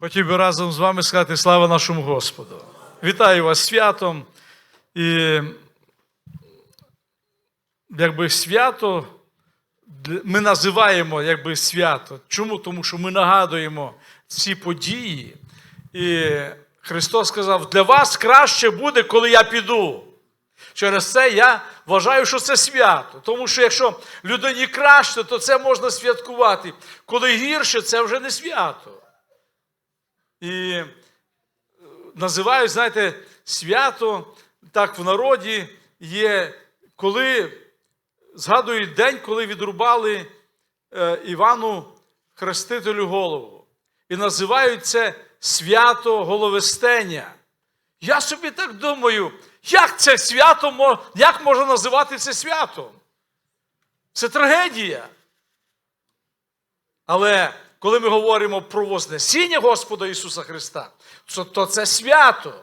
Хотів би разом з вами сказати слава нашому Господу. Вітаю вас святом. І якби свято ми називаємо якби свято. Чому? Тому що ми нагадуємо ці події. І Христос сказав: для вас краще буде, коли я піду. Через це я вважаю, що це свято. Тому що якщо людині краще, то це можна святкувати. Коли гірше, це вже не свято. І е, називають, знаєте, свято так в народі є, коли згадують день, коли відрубали е, Івану Хрестителю голову. І називають це свято Головестення. Я собі так думаю, як це свято, як можна називати це святом? Це трагедія. Але коли ми говоримо про Вознесіння Господа Ісуса Христа, то, це свято.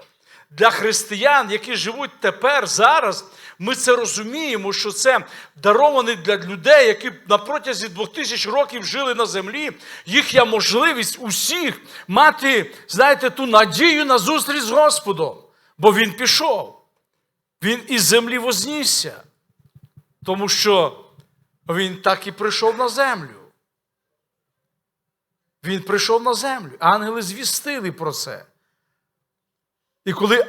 Для християн, які живуть тепер, зараз, ми це розуміємо, що це дароване для людей, які на протязі двох тисяч років жили на землі. Їхня можливість усіх мати, знаєте, ту надію на зустріч з Господом. Бо Він пішов. Він із землі вознісся. Тому що він так і прийшов на землю. Він прийшов на землю. Ангели звістили про це. І коли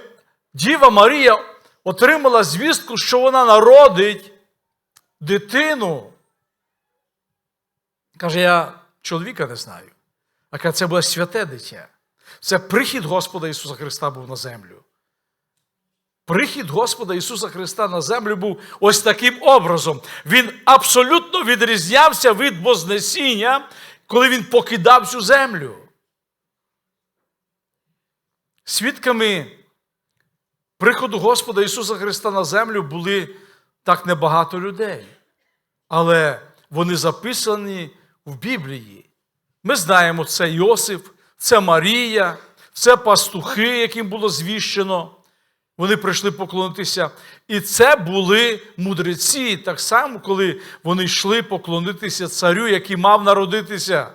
Діва Марія отримала звістку, що вона народить дитину, каже, я чоловіка не знаю. А каже, це було святе дитя. Це прихід Господа Ісуса Христа був на землю. Прихід Господа Ісуса Христа на землю був ось таким образом. Він абсолютно відрізнявся від Вознесіння, коли він покидав цю землю. Свідками приходу Господа Ісуса Христа на землю були так небагато людей. Але вони записані в Біблії. Ми знаємо, це Йосип, це Марія, це пастухи, яким було звіщено. Вони прийшли поклонитися. І це були мудреці, так само, коли вони йшли поклонитися царю, який мав народитися.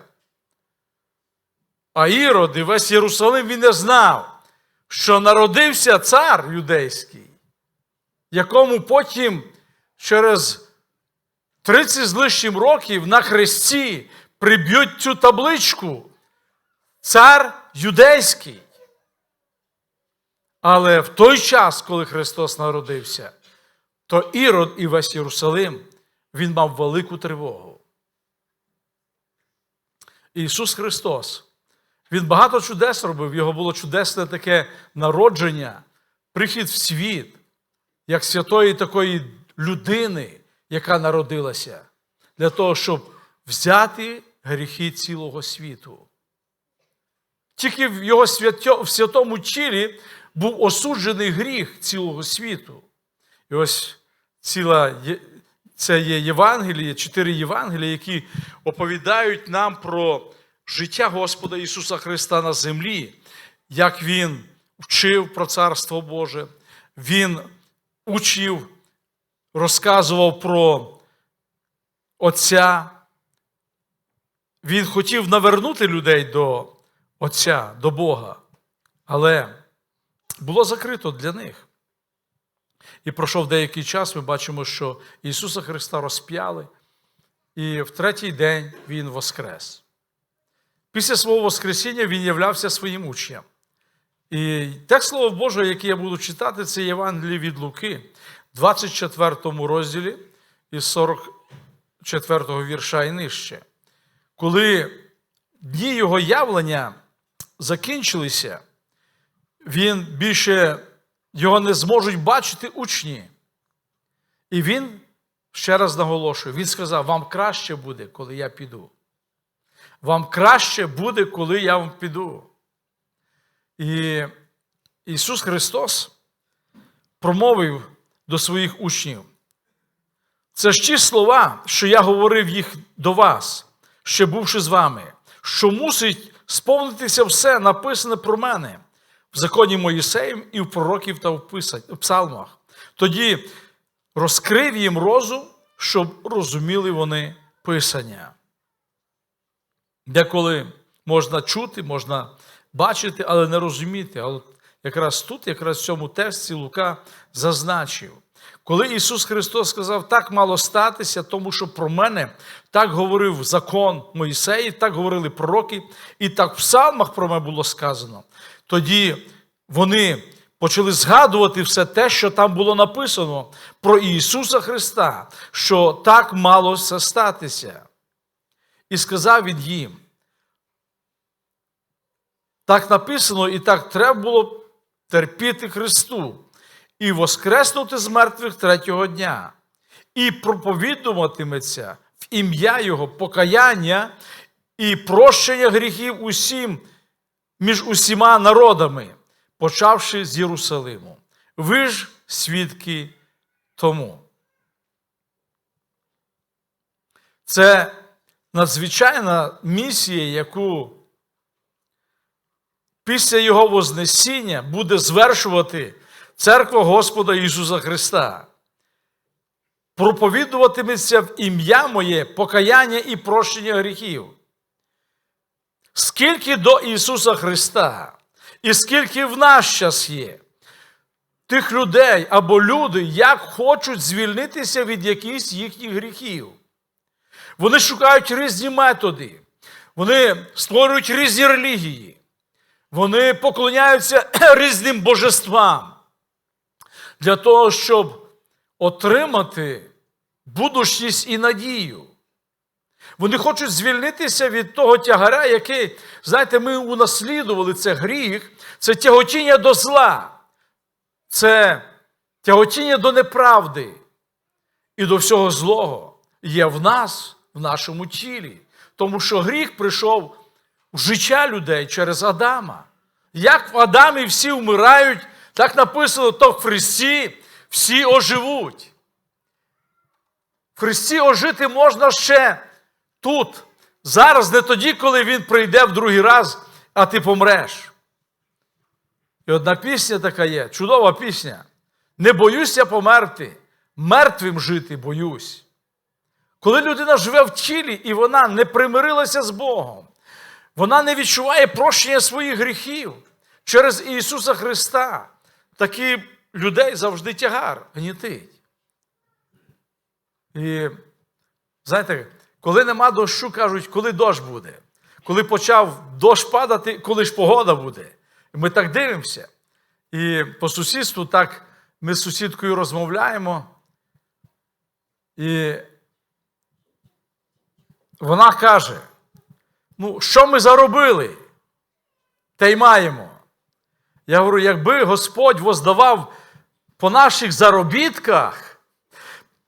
А Ірод і весь Єрусалим він не знав, що народився цар юдейський, якому потім через 30 з лишнім років на хресті приб'ють цю табличку. Цар юдейський. Але в той час, коли Христос народився, то Ірод і весь Єрусалим, він мав велику тривогу. Ісус Христос, Він багато чудес робив, його було чудесне таке народження, прихід в світ, як святої такої людини, яка народилася, для того, щоб взяти гріхи цілого світу. Тільки в його свято, в святому тілі був осуджений гріх цілого світу. І ось ціла це є Євангеліє, чотири Євангелія, які оповідають нам про життя Господа Ісуса Христа на землі, як Він вчив про Царство Боже, Він учив, розказував про Отця. Він хотів навернути людей до Отця, до Бога, але було закрито для них. І пройшов деякий час, ми бачимо, що Ісуса Христа розп'яли, і в третій день Він воскрес. Після свого Воскресіння Він являвся своїм учням. І те слово Боже, яке я буду читати, це Євангеліє від Луки, 24 розділі із 44 вірша і нижче. Коли дні його явлення закінчилися, він більше його не зможуть бачити учні. І він ще раз наголошує: він сказав: вам краще буде, коли я піду. Вам краще буде, коли я вам піду. І Ісус Христос промовив до своїх учнів. Це ж ті слова, що я говорив їх до вас, ще бувши з вами, що мусить сповнитися все написане про мене в законі Моїсеєм і в пророків та в псалмах. Тоді розкрив їм розум, щоб розуміли вони Писання. Деколи можна чути, можна бачити, але не розуміти. А от якраз тут, якраз в цьому тексті Лука зазначив. Коли Ісус Христос сказав, так мало статися, тому що про мене так говорив закон Моїсеї, так говорили пророки, і так в псалмах про мене було сказано. Тоді вони почали згадувати все те, що там було написано про Ісуса Христа, що так мало все статися. І сказав він їм, так написано, і так треба було терпіти Христу і воскреснути з мертвих третього дня, і проповідуватиметься в ім'я Його покаяння і прощення гріхів усім між усіма народами, почавши з Єрусалиму. Ви ж свідки тому. Це надзвичайна місія, яку після Його Вознесіння буде звершувати Церква Господа Ісуса Христа. Проповідуватиметься в ім'я моє покаяння і прощення гріхів. Скільки до Ісуса Христа, і скільки в нас час є, тих людей або люди, як хочуть звільнитися від якихось їхніх гріхів. Вони шукають різні методи, вони створюють різні релігії, вони поклоняються різним божествам для того, щоб отримати будучність і надію. Вони хочуть звільнитися від того тягаря, який, знаєте, ми унаслідували це гріх, це тяготіння до зла, це тяготіння до неправди і до всього злого є в нас, в нашому тілі. Тому що гріх прийшов в життя людей через Адама. Як в Адамі всі вмирають, так написано, то в Христі всі оживуть. В Христі ожити можна ще тут. Зараз не тоді, коли Він прийде в другий раз, а ти помреш. І одна пісня така є, чудова пісня. Не боюся померти, мертвим жити боюсь. Коли людина живе в тілі і вона не примирилася з Богом, вона не відчуває прощення своїх гріхів через Ісуса Христа. Такі людей завжди тягар гнітить. І знаєте, коли нема дощу, кажуть, коли дощ буде. Коли почав дощ падати, коли ж погода буде. І ми так дивимося. І по сусідству так ми з сусідкою розмовляємо. І вона каже: ну, що ми заробили? Те й маємо. Я говорю, якби Господь воздавав по наших заробітках,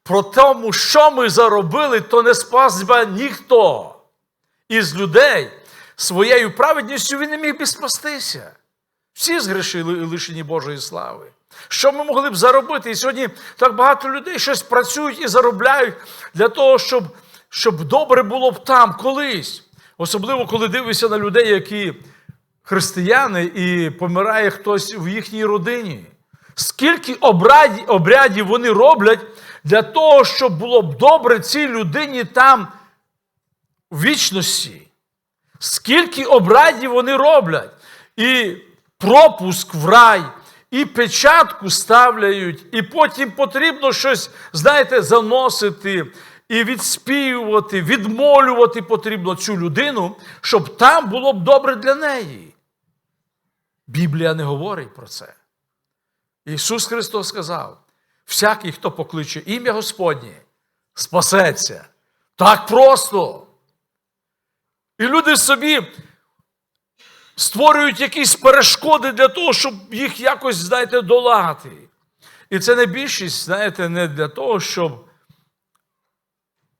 про тому, що ми заробили, то не спас би ніхто із людей своєю праведністю він не міг би спастися. Всі згрішили і лишені Божої слави. Що ми могли б заробити? І сьогодні так багато людей щось працюють і заробляють для того, щоб, щоб добре було б там колись. Особливо, коли дивишся на людей, які християни, і помирає хтось в їхній родині. Скільки обрядів, вони роблять для того, щоб було б добре цій людині там в вічності? Скільки обрядів вони роблять? І пропуск в рай, і печатку ставляють, і потім потрібно щось, знаєте, заносити, і відспівувати, відмолювати потрібно цю людину, щоб там було б добре для неї. Біблія не говорить про це. Ісус Христос сказав: всякий, хто покличе ім'я Господнє, спасеться. Так просто. І люди собі створюють якісь перешкоди для того, щоб їх якось, знаєте, долати. І це не більшість, знаєте, не для того, щоб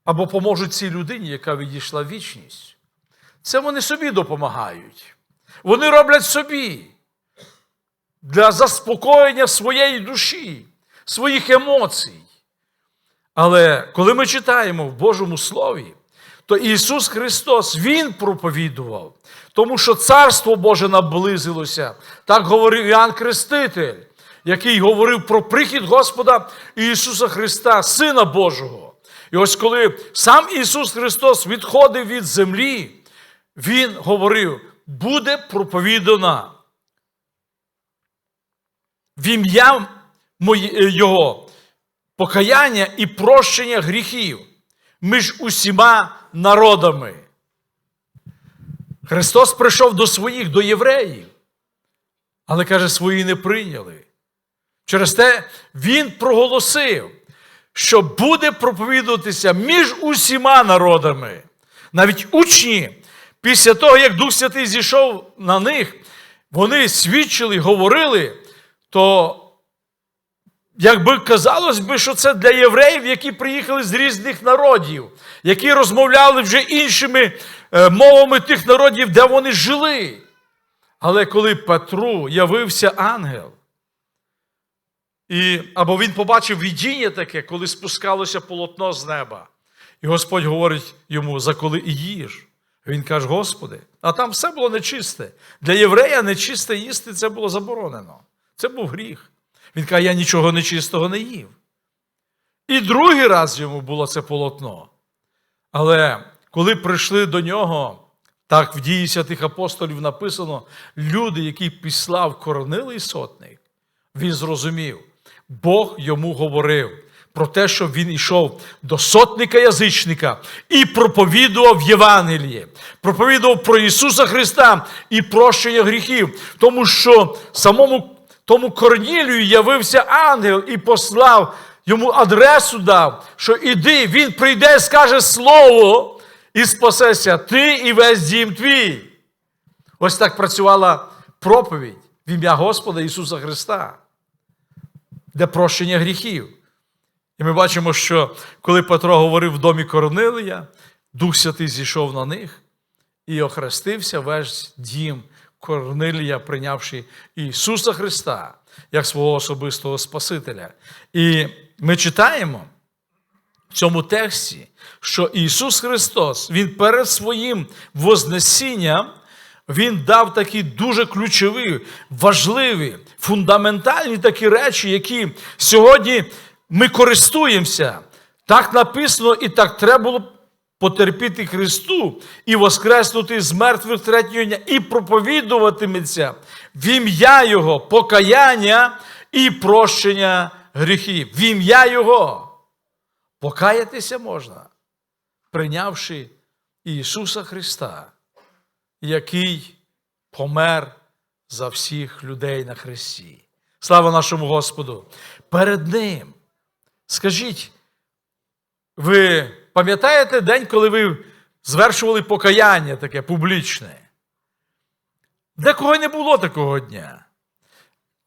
або поможуть цій людині, яка відійшла в вічність. Це вони собі допомагають. Вони роблять собі для заспокоєння своєї душі, своїх емоцій. Але коли ми читаємо в Божому Слові, то Ісус Христос Він проповідував, тому що Царство Боже наблизилося. Так говорив Іоанн Креститель, який говорив про прихід Господа Ісуса Христа, Сина Божого. І ось коли сам Ісус Христос відходив від землі, Він говорив: буде проповідана в ім'я е, Його покаяння і прощення гріхів між усіма народами. Христос прийшов до своїх, до євреїв, але каже, свої не прийняли. Через те Він проголосив, що буде проповідуватися між усіма народами. Навіть учні, після того, як Дух Святий зійшов на них, вони свідчили, говорили, то якби казалось би, що це для євреїв, які приїхали з різних народів, які розмовляли вже іншими е, мовами тих народів, де вони жили. Але коли Петру явився ангел, і, або він побачив видіння таке, коли спускалося полотно з неба, і Господь говорить йому, заколи і їж. Він каже, Господи, а там все було нечисте. Для єврея нечисте їсти це було заборонено. Це був гріх. Він каже, я нічого нечистого не їв. І другий раз йому було це полотно. Але коли прийшли до нього, так в дії святих апостолів написано, люди, які післав Корнилий сотник, він зрозумів, Бог йому говорив про те, що він йшов до сотника язичника і проповідував Євангеліє, проповідував про Ісуса Христа і прощення гріхів, тому що самому тому Корнілію явився ангел і послав йому адресу дав, що іди, він прийде, скаже слово, і спасеся ти і весь дім твій. Ось так працювала проповідь в ім'я Господа Ісуса Христа, де прощення гріхів. І ми бачимо, що коли Петро говорив в домі Корнилія, Дух Святий зійшов на них і охрестився весь дім Корнилія, прийнявши Ісуса Христа як свого особистого Спасителя. І ми читаємо в цьому тексті, що Ісус Христос, Він перед своїм Вознесінням, Він дав такі дуже ключові, важливі, фундаментальні такі речі, які сьогодні ми користуємося. Так написано, і так треба було потерпіти Христу і воскреснути з мертвих третього дня, і проповідуватиметься в ім'я Його покаяння і прощення гріхів. В ім'я Його. Покаятися можна, прийнявши Ісуса Христа, який помер за всіх людей на Христі. Слава нашому Господу! Перед Ним. Скажіть, ви пам'ятаєте день, коли ви звершували покаяння таке публічне? Декого не було такого дня.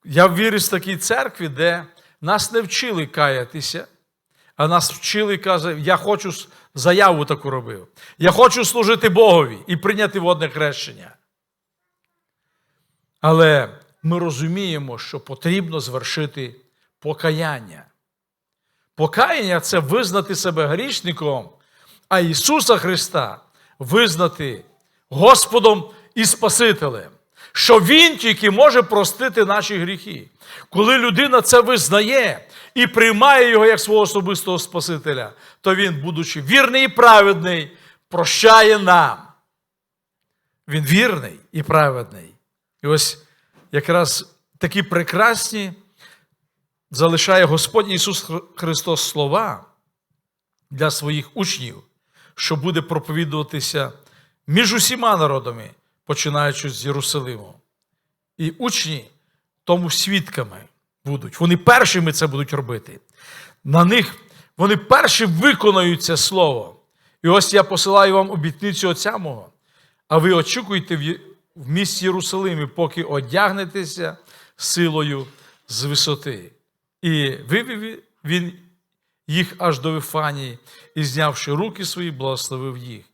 Я вірю в такій церкві, де нас не вчили каятися, а нас вчили, каже, я хочу заяву таку робив. Я хочу служити Богові і прийняти водне хрещення. Але ми розуміємо, що потрібно звершити покаяння. Покаяння це визнати себе грішником, а Ісуса Христа визнати Господом і Спасителем, що Він тільки може простити наші гріхи. Коли людина це визнає і приймає його як свого особистого Спасителя, то він, будучи вірний і праведний, прощає нам. Він вірний і праведний. І ось якраз такі прекрасні залишає Господь Ісус Христос слова для своїх учнів, що буде проповідуватися між усіма народами, починаючи з Єрусалиму. І учні тому свідками будуть. Вони першими це будуть робити. На них вони перші виконають це слово. І ось я посилаю вам обітницю Отця мого, а ви очікуйте в місті Єрусалимі, поки одягнетеся силою з висоти. І вивів він їх аж до Вифанії, і, знявши руки свої, благословив їх.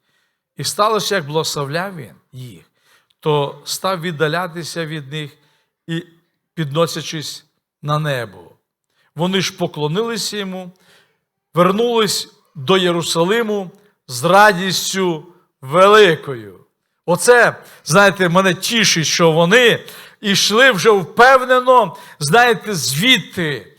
І сталося, як благословляв він їх, то став віддалятися від них і підносячись на небо. Вони ж поклонилися йому, вернулись до Єрусалиму з радістю великою. Оце, знаєте, мене тішить, що вони йшли вже впевнено, знаєте, звідти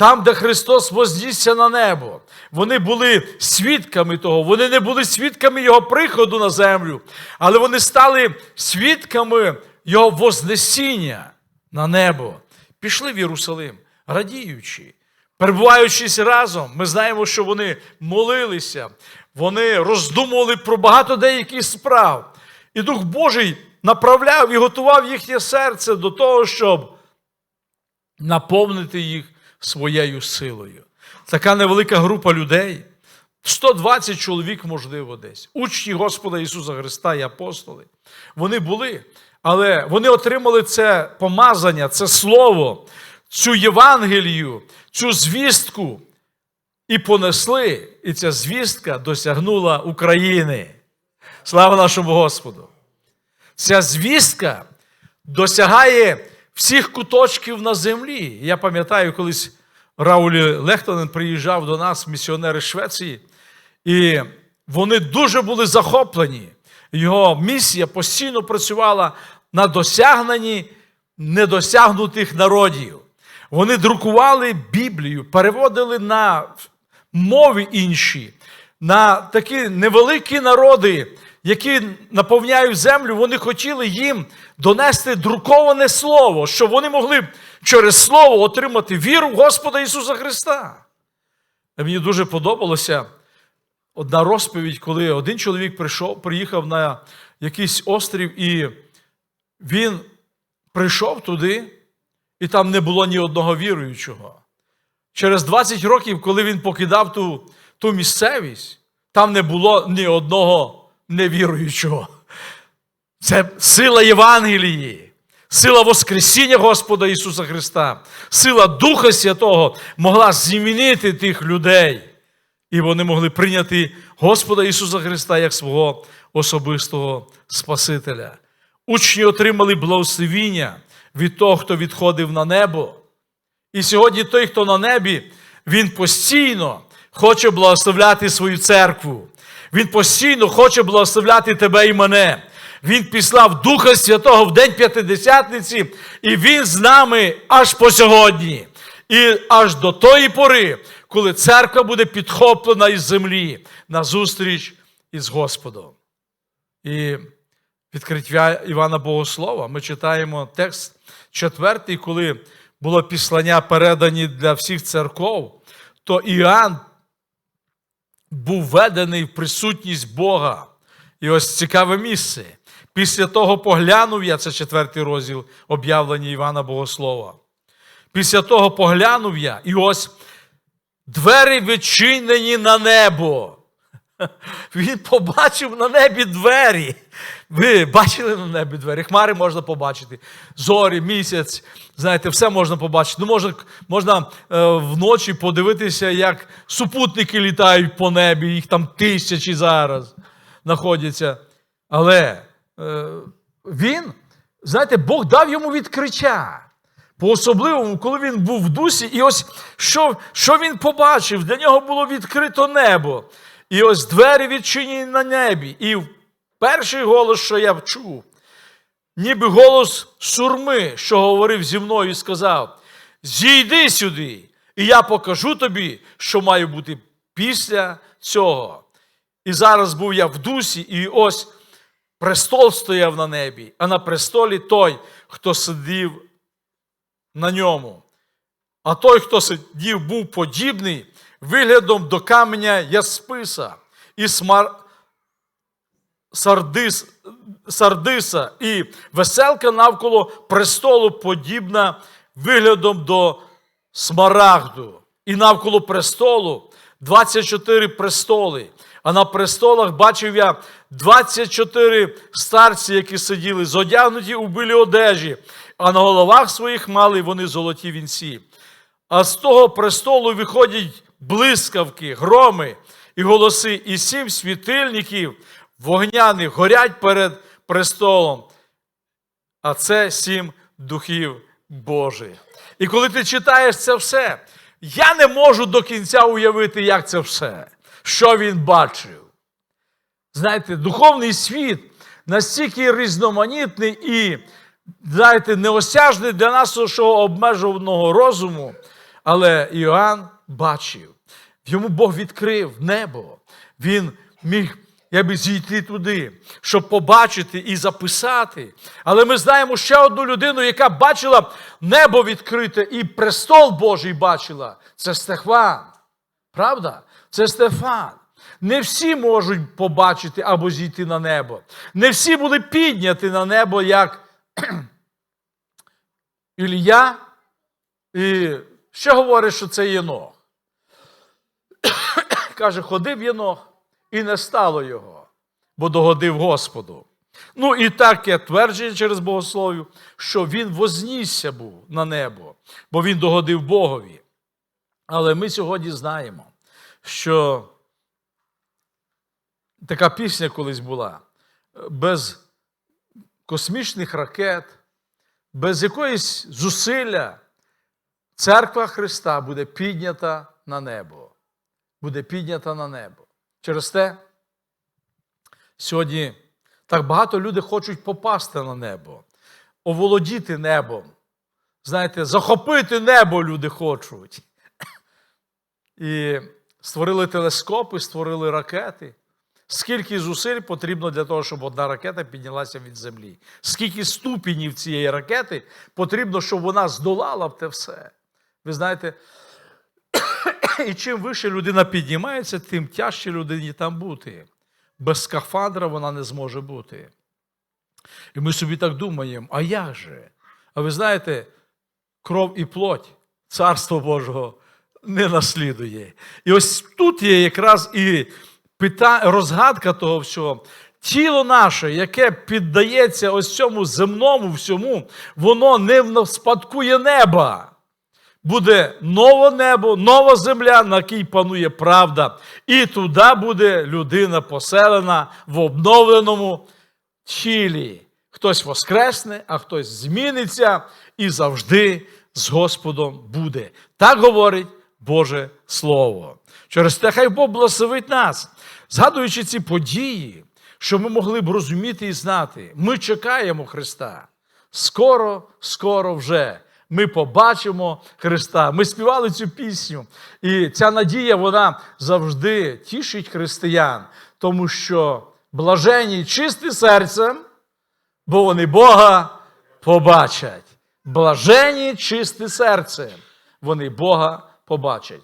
там, де Христос вознісся на небо. Вони були свідками того, вони не були свідками Його приходу на землю, але вони стали свідками Його вознесіння на небо. Пішли в Єрусалим, радіючи. Перебуваючись разом, ми знаємо, що вони молилися, вони роздумували про багато деяких справ. І Дух Божий направляв і готував їхнє серце до того, щоб наповнити їх своєю силою. Така невелика група людей, 120 чоловік, можливо, десь, учні Господа Ісуса Христа і апостоли. Вони були, але вони отримали це помазання, це слово, цю Євангелію, цю звістку і понесли, і ця звістка досягнула України. Слава нашому Господу! Ця звістка досягає всіх куточків на землі. Я пам'ятаю, колись Раулі Лехтонен приїжджав до нас, місіонери Швеції, і вони дуже були захоплені. Його місія постійно працювала на досягненні недосягнутих народів. Вони друкували Біблію, переводили на мови інші, на такі невеликі народи, які наповняють землю, вони хотіли їм донести друковане слово, щоб вони могли через слово отримати віру в Господа Ісуса Христа. І Мені дуже подобалося одна розповідь, коли один чоловік прийшов, приїхав на якийсь острів, і він прийшов туди, і там не було ні одного віруючого. Через 20 років, коли він покидав ту, ту місцевість, там не було ні одного невіруючого. Це сила Євангелії, сила Воскресіння Господа Ісуса Христа, сила Духа Святого могла змінити тих людей. І вони могли прийняти Господа Ісуса Христа як свого особистого Спасителя. Учні отримали благословіння від того, хто відходив на небо. І сьогодні той, хто на небі, він постійно хоче благословляти свою церкву. Він постійно хоче благословляти тебе і мене. Він післав Духа Святого в День П'ятидесятниці, і Він з нами аж по сьогодні. І аж до тої пори, коли церква буде підхоплена із землі на зустріч із Господом. І відкриття Івана Богослова ми читаємо текст четвертий, коли було післання передані для всіх церков, то Іоанн був введений в присутність Бога. І ось цікаве місце. Після того поглянув я, це четвертий розділ об'явлення Івана Богослова. Після того поглянув я, і ось двері відчинені на небо. Він побачив на небі двері. Ви бачили на небі двері? Хмари можна побачити. Зорі, місяць, знаєте, все можна побачити. Ну, можна, можна е, вночі подивитися, як супутники літають по небі, їх там тисячі зараз знаходяться. Але е, він, знаєте, Бог дав йому відкриття. По-особливому, коли він був в дусі, і ось що, що він побачив? Для нього було відкрито небо. І ось двері відчинені на небі. І перший голос, що я чув, ніби голос сурми, що говорив зі мною і сказав: Зійди сюди, і я покажу тобі, що має бути після цього. І зараз був я в дусі, і ось престол стояв на небі, а на престолі той, хто сидів на ньому. А той, хто сидів, був подібний виглядом до каменя Ясписа і смар... Сардис... Сардиса, і веселка навколо престолу подібна виглядом до смарагду. І навколо престолу 24 престоли. А на престолах бачив я 24 старці, які сиділи, зодягнуті у білі одежі, а на головах своїх мали вони золоті вінці. А з того престолу виходять блискавки, громи і голоси, і сім світильників вогняних горять перед престолом. А це сім духів Божих. І коли ти читаєш це все, я не можу до кінця уявити, як це все, що він бачив. Знаєте, духовний світ настільки різноманітний і, знаєте, неосяжний для нашого обмежуваного розуму, Але Іоанн бачив, йому Бог відкрив небо. Він міг я би зійти туди, щоб побачити і записати. Але ми знаємо ще одну людину, яка бачила небо відкрите і престол Божий бачила. Це Стефан. Правда? Це Стефан. Не всі можуть побачити або зійти на небо. Не всі були підняті на небо, як Ілія. І ще говорить, що це Єнох. Каже, ходив Єнох, і не стало його, бо догодив Господу. Ну і таке твердження через богослов'ю, що він вознісся був на небо, бо він догодив Богові. Але ми сьогодні знаємо, що така пісня колись була без космічних ракет, без якоїсь зусилля церква Христа буде піднята на небо. Буде піднята на небо. Через те сьогодні так багато людей хочуть попасти на небо, оволодіти небом. Знаєте, захопити небо люди хочуть. І створили телескопи, створили ракети. Скільки зусиль потрібно для того, щоб одна ракета піднялася від землі? Скільки ступенів цієї ракети потрібно, щоб вона здолала б те все? Ви знаєте, і чим вище людина піднімається, тим тяжче людині там бути. Без скафандра вона не зможе бути. І ми собі так думаємо, а як же? А ви знаєте, кров і плоть Царство Божого не наслідує. І ось тут є якраз і розгадка того всього. Тіло наше, яке піддається ось цьому земному всьому, воно не спадкує неба. Буде нове небо, нова земля, на якій панує правда. І туди буде людина поселена в обновленому тілі. Хтось воскресне, а хтось зміниться і завжди з Господом буде. Так говорить Боже Слово. Через те, хай Бог благословить нас, згадуючи ці події, що ми могли б розуміти і знати. Ми чекаємо Христа. Скоро, скоро вже ми побачимо Христа. Ми співали цю пісню. І ця надія, вона завжди тішить християн, тому що блажені чисті серцем, бо вони Бога побачать. Блажені чисті серцем, вони Бога побачать.